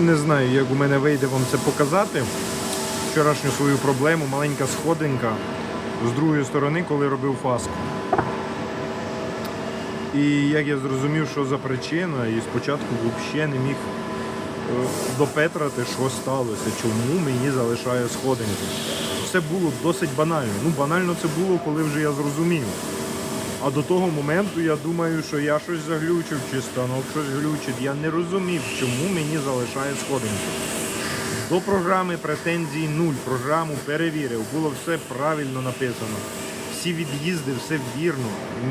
Не знаю, як у мене вийде вам це показати. Вчорашню свою проблему, маленька сходинка з другої сторони, коли робив фаску. І як я зрозумів, що за причина, і спочатку взагалі не міг е, допетрати, що сталося, чому мені залишає сходинку. Все було досить банально. Ну, банально це було, коли вже я зрозумів. А до того моменту я думаю, що я щось заглючив, чи станок щось глючить. Я не розумів, чому мені залишає сходинку. До програми претензій нуль. Програму перевірив, було все правильно написано. Всі від'їзди, все вірно,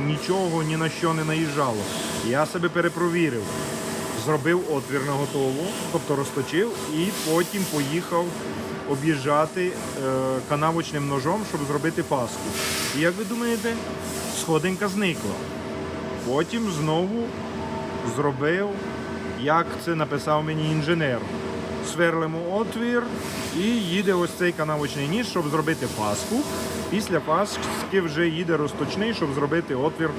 нічого ні на що не наїжджало. Я себе перепровірив. Зробив отвір на готово, тобто розточив, і потім поїхав об'їжджати е, канавочним ножом, щоб зробити паску. І як ви думаєте, сходинка зникла. Потім знову зробив, як це написав мені інженер. Сверлимо отвір і їде ось цей канавочний ніж, щоб зробити паску. Після паски вже їде розточний, щоб зробити отвір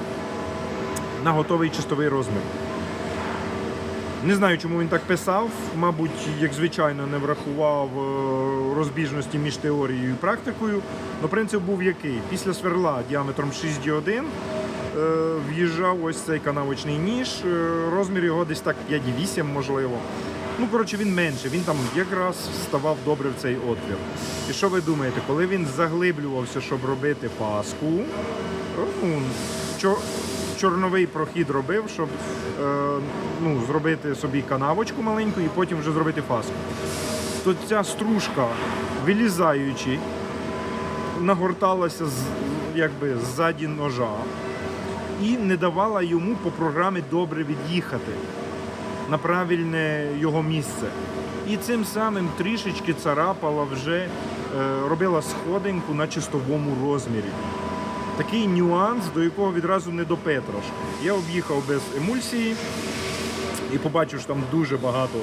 на готовий чистовий розмір. Не знаю, чому він так писав. Мабуть, як звичайно, не врахував е, розбіжності між теорією і практикою. Но принцип був який? Після сверла діаметром 6 діодин е, в'їжджав ось цей канавочний ніж. е, Розмір його десь так 5,8 можливо. Ну, коротше, він менше, він там якраз вставав добре в цей отвір. І що ви думаєте, коли він заглиблювався, щоб робити паску, ну, чорновий прохід робив, щоб е, ну, зробити собі канавочку маленьку і потім вже зробити фаску. То ця стружка, вилізаючи, нагорталася з, якби, ззаді ножа і не давала йому по програмі добре від'їхати на правильне його місце. І цим самим трішечки царапала вже, е, робила сходинку на чистовому розмірі. Такий нюанс, до якого відразу не допетраш. Я об'їхав без емульсії і побачив, що там дуже багато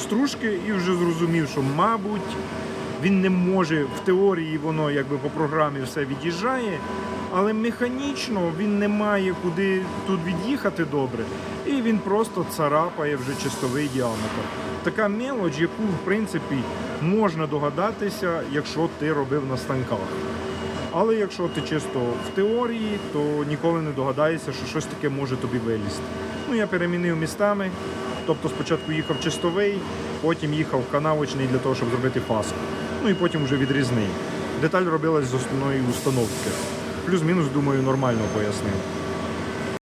стружки, і вже зрозумів, що, мабуть, він не може в теорії воно якби по програмі все від'їжджає, але механічно він не має куди тут від'їхати добре, і він просто царапає вже чистовий діаметр. Така мелоч, яку в принципі можна догадатися, якщо ти робив на станках. Але якщо ти чисто в теорії, то ніколи не догадаєшся, що щось таке може тобі вилізти. Ну, я перемінив містами, тобто спочатку їхав чистовий, потім їхав канавочний для того, щоб зробити фаску. Ну і потім вже відрізний. Деталь робилась з основної установки. Плюс-мінус, думаю, нормально пояснив.